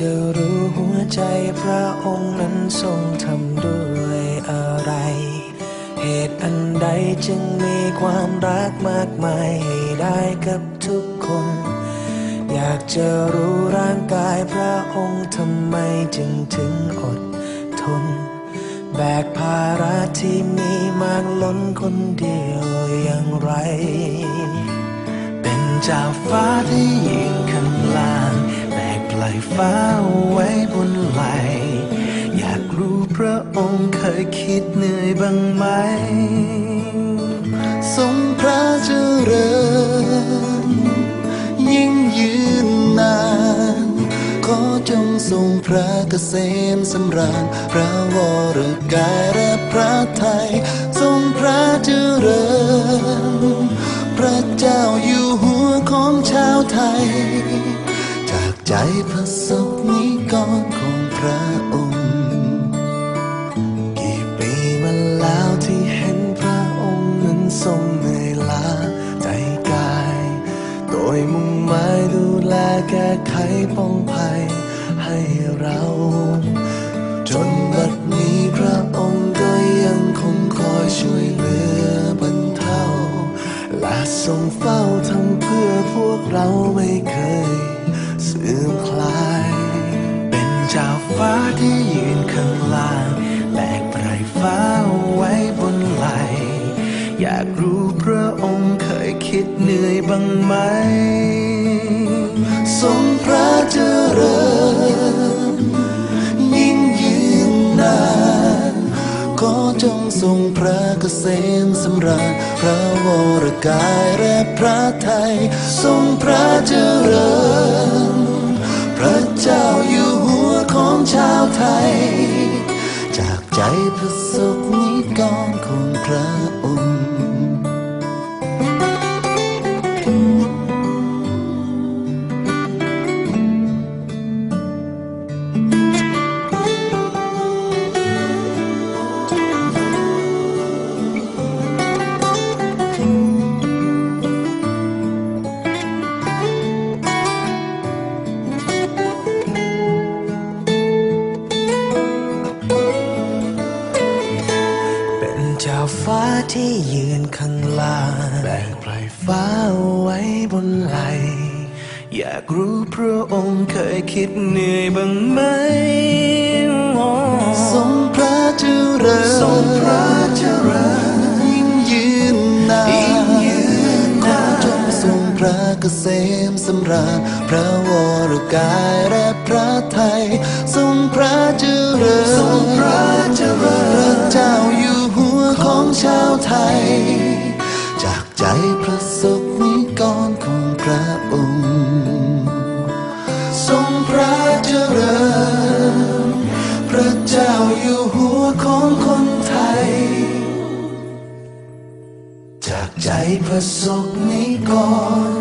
จะรู้หัวใจพระองค์นั้นทรงทำด้วยอะไร เหตุอันใดจึงมีความรักมากมายให้ได้กับทุกคน อยากจะรู้ร่างกายพระองค์ทำไมจึงถึงอดทน แบกภาระที่มีมากล้นคนเดียวอย่างไร เป็นจ้าฟ้าที่ยืนข้างล่ง ปลายฟ้าไว้บนไหล อยากรู้พระองค์เคยคิดเหนื่อยบ้างไหม ทรงพระเจริญ ยิ่งยืนนาน ขอจงทรงพระเกษมสำราญ พระวรกายและพระไทย ทรงพระเจริญ พระเจ้าอยู่หัวของชาวไทย ใจพระสกนิกรของพระองค์ กี่ปีมาแล้วที่เห็นพระองค์นั้นทรงเหนื่อยล้าใจกาย โดยมุ่งหมายดูแลแก้ไขป้องภัยให้เรา จนบัดนี้พระองค์ก็ยังคงคอยช่วยเหลือบรรเทาและทรงเฝ้าทำเพื่อพวกเราไม่เคย เหนื่อยบ้างไหมทรงพระเจริญ ยิ่งยืนนาน ขอจงทรงพระเกษมสำราญพระวรกายและพระไทย ทรงพระเจริญ พระเจ้าอยู่หัวของชาวไทย จากใจพระสกนิกรของพระองค์ ฟ้าที่ยืนข้างล่างแบกปลายฟ้าไว้บนไหล อยากรู้พระองค์เคยคิดเหนื่อยบ้างไหมอ๋อทรงพระเจริญทรงพระเจริญยิ่งยืนนานยิ่งยืนขอจงทรงพระเกษมสำราญพระวรกายและพระไทยทรงพระเจริญทรงพระ สกนิกรของพระองค์ ทรงพระเจริญ พระเจ้าอยู่หัวของคนไทย จากใจพระสกนิกร